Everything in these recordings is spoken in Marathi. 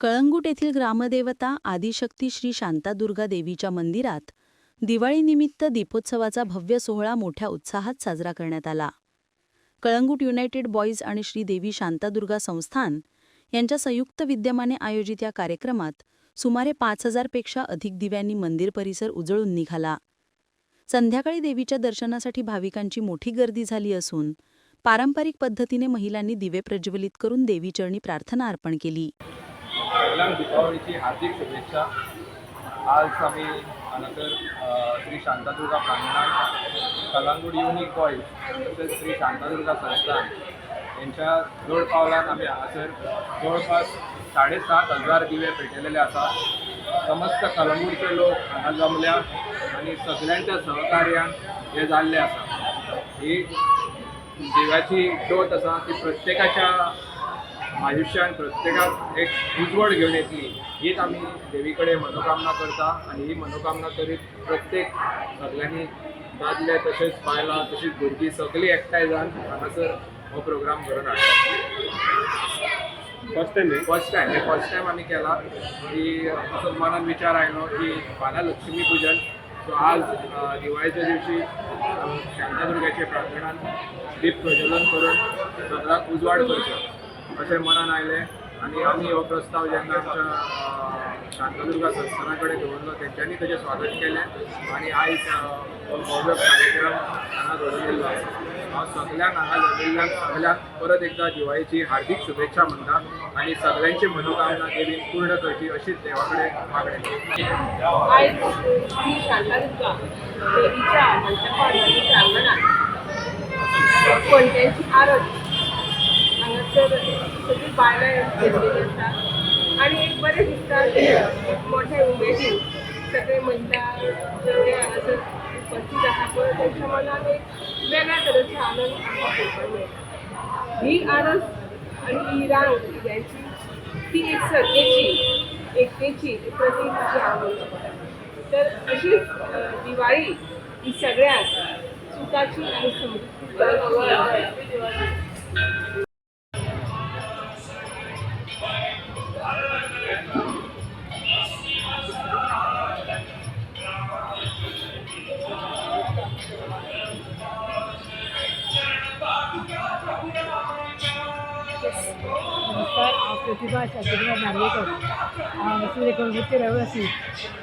कळंगूट येथील ग्रामदेवता आदिशक्ती श्री शांतादुर्गा देवीच्या मंदिरात दिवाळीनिमित्त दीपोत्सवाचा भव्य सोहळा मोठ्या उत्साहात साजरा करण्यात आला. कळंगूट युनायटेड बॉईज आणि श्रीदेवी शांतादुर्गा संस्थान यांच्या संयुक्त विद्यमाने आयोजित या कार्यक्रमात सुमारे पाच हजारपेक्षा अधिक दिव्यांनी मंदिर परिसर उजळून निघाला. संध्याकाळी देवीच्या दर्शनासाठी भाविकांची मोठी गर्दी झाली असून पारंपरिक पद्धतीने महिलांनी दिवे प्रज्वलित करून देवीचरणी प्रार्थना अर्पण केली. सर्वांना दीपावलीची हार्दिक शुभेच्छा. आज आम्ही हांगासर श्री शांतादुर्गा प्रांगणात कलांगूड युनिक बॉईज तसेच श्री शांतादुर्गा संस्थान यांच्या जोड पावलात आम्ही हांगासर जवळपास साडेसात हजार दिवे पेटयलेले आसात समस्त कलंगूटचे लोक हांगा जमल्या आणि सगळ्यांच्या सहकार्यान हे जाल्ले आसा ही देवाची ज्योत आसा ती प्रत्येकाच्या आयुष्यात प्रत्येकाक एक उजवड घेऊन येतली हीच आम्ही देवीकडे मनोकामना करता. आणि ही मनोकामना करीत प्रत्येक सगळ्यांनी दादले तसेच बायलां तशीच भुरगीं सगळीं एकठांय जावन हांगासर हो प्रोग्राम करून हाडटा फर्स्ट टाइम फर्स्ट टाइम हे फर्स्ट टाइम आम्ही केला. की असं मनात विचार आयलो की फाल्यां लक्ष्मी पूजन. सो आज दिवाळीच्या दिवशी शांतादुर्गाचे प्रांगणात दीप प्रज्वलन करून सगळ्याक उजवाड करचो अशें मनान आयलें आनी आमी हो प्रस्ताव जेन्ना आमच्या शांतदुर्गा संस्थानाकडे कडेन दवरलो तेंच्यांनी तेजें स्वागत केलें. आनी आयज हो भव्य कार्यक्रम हांगा घडोवन आसा हांव सगळ्यांक हांगा जमिल्ल्यांक सगळ्यांक परत एकदा दिवाळीची हार्दिक शुभेच्छा म्हणटा आनी सगळ्यांची मनोकामना देवीन पूर्ण करची अशीच देवा कडेन मागणी शांतादुर्गा देवीच्या मंडपात प्रांगणात कोणत्याची हांगासर सगळी बायलां घेतलेली आसा आणि एक बरे दिसतात की मोठ्या उमेदीन सगळे म्हणटा जेवढे हांगासर उपस्थित आसा पळय तेंच्या एक वेगळ्या तरेचो आनंद आमकां ही आरस आणि ही रांग दिव्यांची ती एक सत्तेची एकतेची प्रतीक अशी हांव तर अशीच दिवाळी ही सगळ्यात सुखाची आणि समृद्धीची नमस्कार प्रतिभा शांतीराव नार्वेकर हो। हांव श्री कळंगूटचे रहिवासी।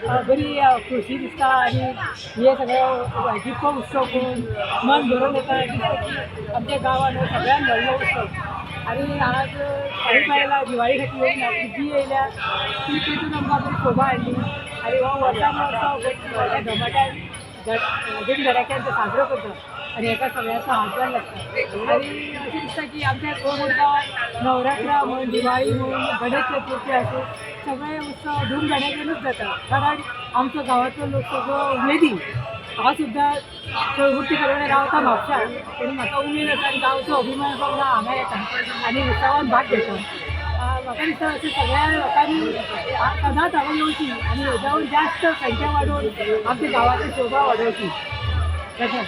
अ, बरी अ, दिसता आनी हे सगळे दिपो उत्सव पळोवन मन भरून येता दिसता की आमच्या गांवांत हो सगळ्यान व्हडलो उत्सव. आनी आज काही बायलां दिवाळी खातीर येयल्या भुरगीं येयल्या ती तेतून आमकां बरी शोभा हाडली आनी हो वर्सान वर्स व्हडल्या धमाक्यान घराक्यांचं साजरं ते साजरो एका आनी हेका हातभार लागता. आनी अशें दिसता की आमच्या कोण गांवांत नवरात्रा दिवाळी म्हणून गणेश चतुर्थी आसूं सगळे उत्सव धूमधडाक्यानूच जाता कारण आमचो गांवांतलो लोक सगळं उमेदी. हांव सुद्दां चळवुट्टी कडेन रावता म्हापशां पूण म्हाका उमेद आसा आनी गांवचो अभिमान असो म्हणून हांगा येता आनी उत्सवान भाग घेता. आ, म्हाका सगळ्या लोकांनी सदाच आवडवची आणि येवची जास्त संख्या वाढवून आमच्या गावाची शोभा वाढवची त्याच्या